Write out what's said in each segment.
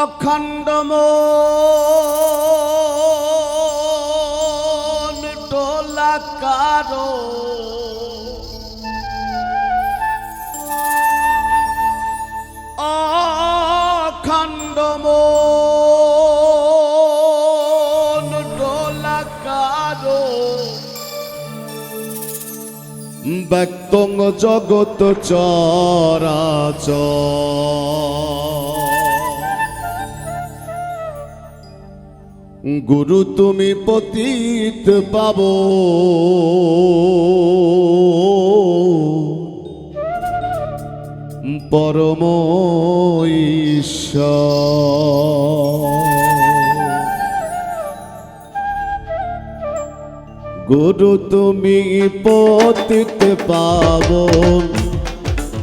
অখণ্ড মন ডোলাকারো অখণ্ড মন ডোলাকারো চরাচর। গুরু তুমি পতিত পাব। পরম গুরু তুমি পতিত পাব।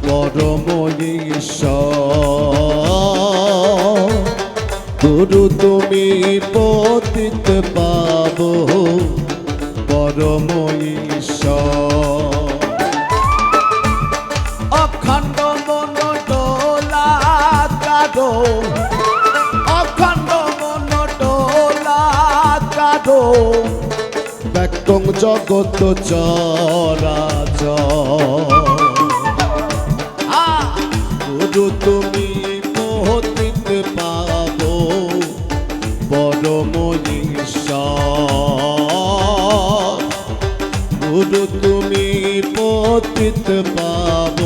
পরম ঈশ্বর। গুরু, তুমি পতিত পাব। পরম ঈশ্বর। অখণ্ড মন ডোলা কাদো। অখণ্ড মন ডোলা কাদো। ব্যক্তং জগত চরাচর। গুরু, তুমি গুরু তুমি পতিত পাব।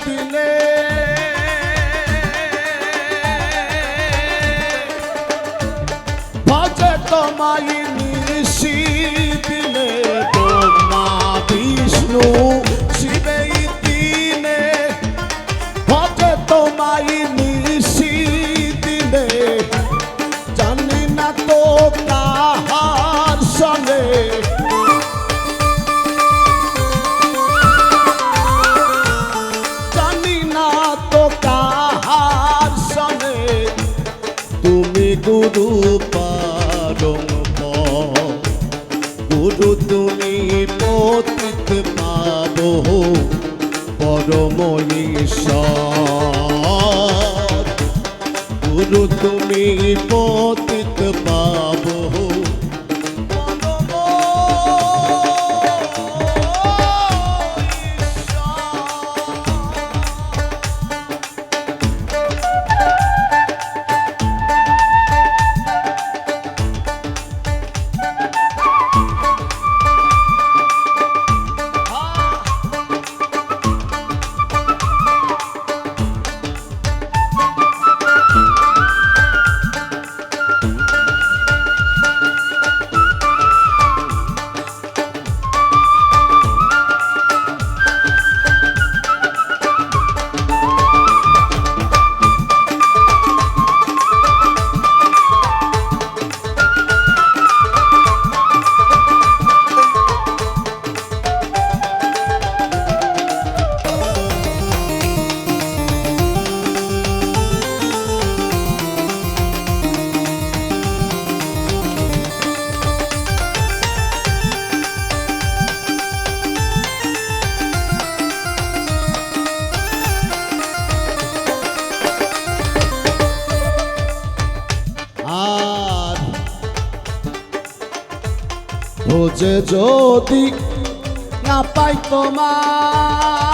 তিনে ভজে তোমায় নিশি দিলে ব্রহ্মা বিষ্ণু শিবেই দিনে ভজে তোমায় গুরু পারং গুরু তুমি পতিত পাব পরম গুরু তুমি পতিত পাব খোঁজে যদি না পাই তোমার।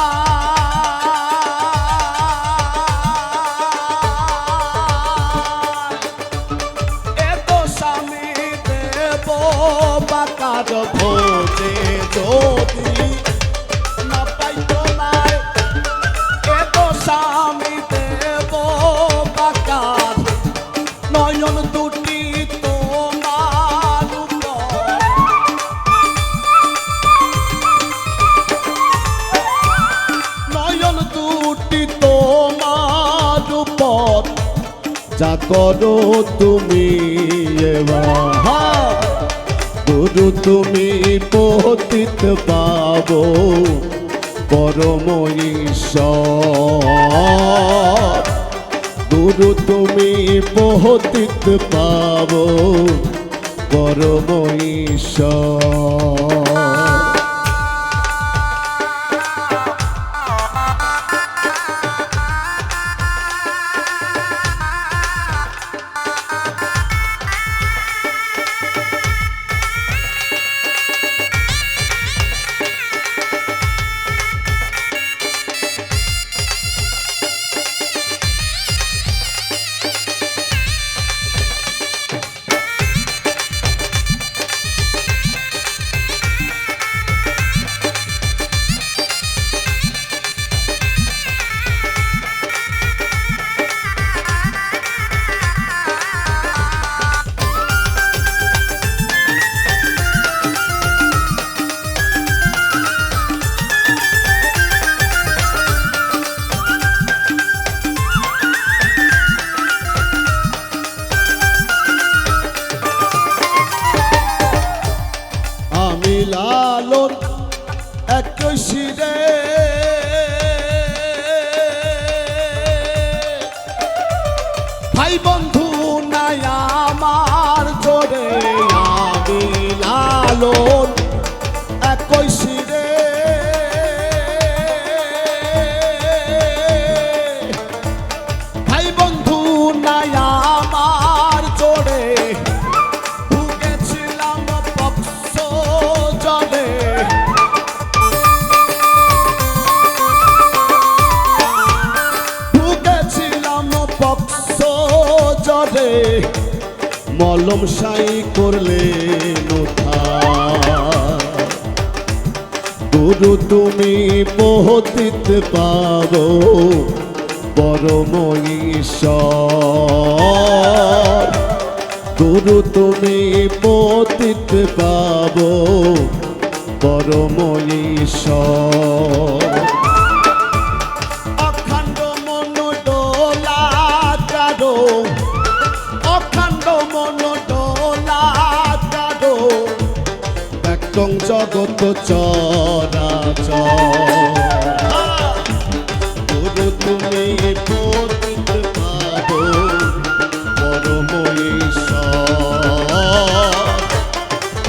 যা করো তুমি গুরু তুমি পতিত পাবো পরম গুরু তুমি পতিত পাবো পরম ভাই বন্ধু মলম সাই করলে গুরু তুমি পতিত পাবো পরম ঈশ্বর গুরু তুমি পতিত পাবো পরম ঈশ্বর ব্যক্তং জগত চরাচর তুমি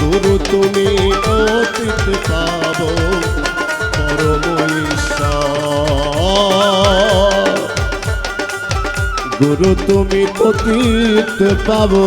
গুরু তুমি পতিত পাবো গুরু তুমি পাবো